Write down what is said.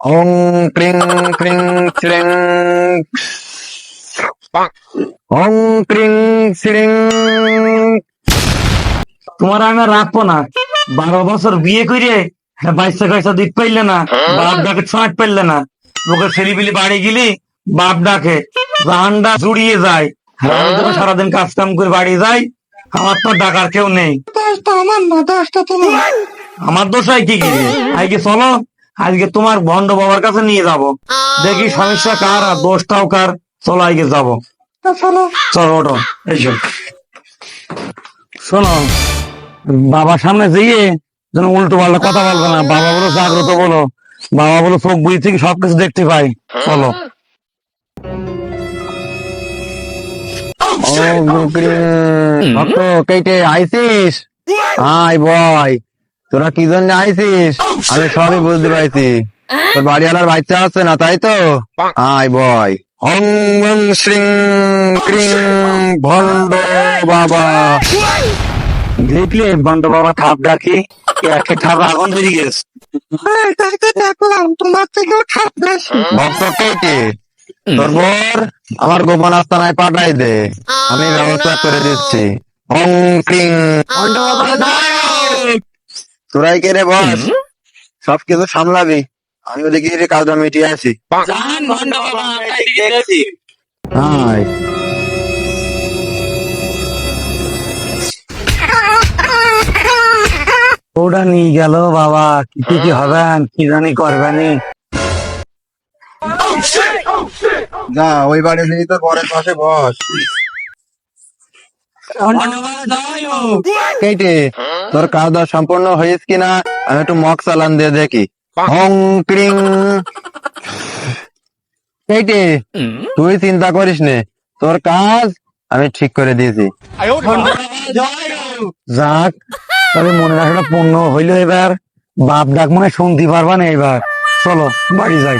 ওং ক্রিং ক্রিং শ্রিং ওং ক্রিং শ্রিং তোমার আমি রাখব না। বারো বছর বিয়ে করে বাইশে কাইসা দিক পাইলে না বাপ ডাকে ছয় পাইলে না। লোকে ছেলিবিলি বাড়ি গেলি বাপ ডাকে রান্ডা জুড়িয়ে যায়। আমি যখন সারাদিন কাজ কাম করে বাড়ি যাই আমার তো ডাকার কেউ নেই। আমার না দশটা তোমার। আমার দোষাই কি কি আজকে চলো। আজকে তোমার ভন্ড বাবার কাছে নিয়ে যাব। দেখি সমস্যা কার আর দোষটাও কার? চলো আজকে যাব। চলো। চলো ওঠো। এইসব শোনো বাবার সামনে যেয়ে যেন উল্টো পাল্টা কথা বলবে না। বাবা বলো জাগ্রত বলো। বাবা বলো চোখ বুঝি থেকে সবকিছু দেখতে পাই। চলো। ওং কেটে আইসিস? হাই বয়। তোরা কি জন্য আইসিস আমি সবই বুঝতে পারছি। তোর বাড়িওয়ালার বাচ্চা আছে না তাই তো? Hi boy. ওং ওং শ্রিং ক্রিং ভণ্ড বাবা। দেখলে বন্ড বাবা ঠাপ ডাকি একে ঠাপ আগুন বেরিয়ে গেছে। এটাকে দেখলাম তোমার থেকেও খাপ বেশি। ভক্ত কেটে তোর বোর আমার গোপন আস্তানায় পাঠাই দে। আমি ব্যবস্থা করে দিচ্ছি। ওং ক্রিং। ভণ্ড বাবা তোরাই কে রে বস? সব কিছু সামলাবি। আমি ওদিকে গিয়ে কাজটা মিটিয়ে হাই। ওটা নিয়ে গেল বাবা। কি কি হবেন? কি জানি করবেনি যা ওই বাড়ি নিয়ে তো পরের পাশে বস। কেটে। তোর কাজ দাওয়া সম্পূর্ণ হয়েছে কিনা? আমি একটু মক চালান দিয়ে দেখি। হং ক্রিং কেটে তুই চিন্তা করিস নে। তোর কাজ আমি ঠিক করে দিয়েছি। যাক তবে মনে রাখাটা পূর্ণ হইল এবার। বাপ ডাক মনে শুনতে পারবা না এবার। চলো বাড়ি যাই।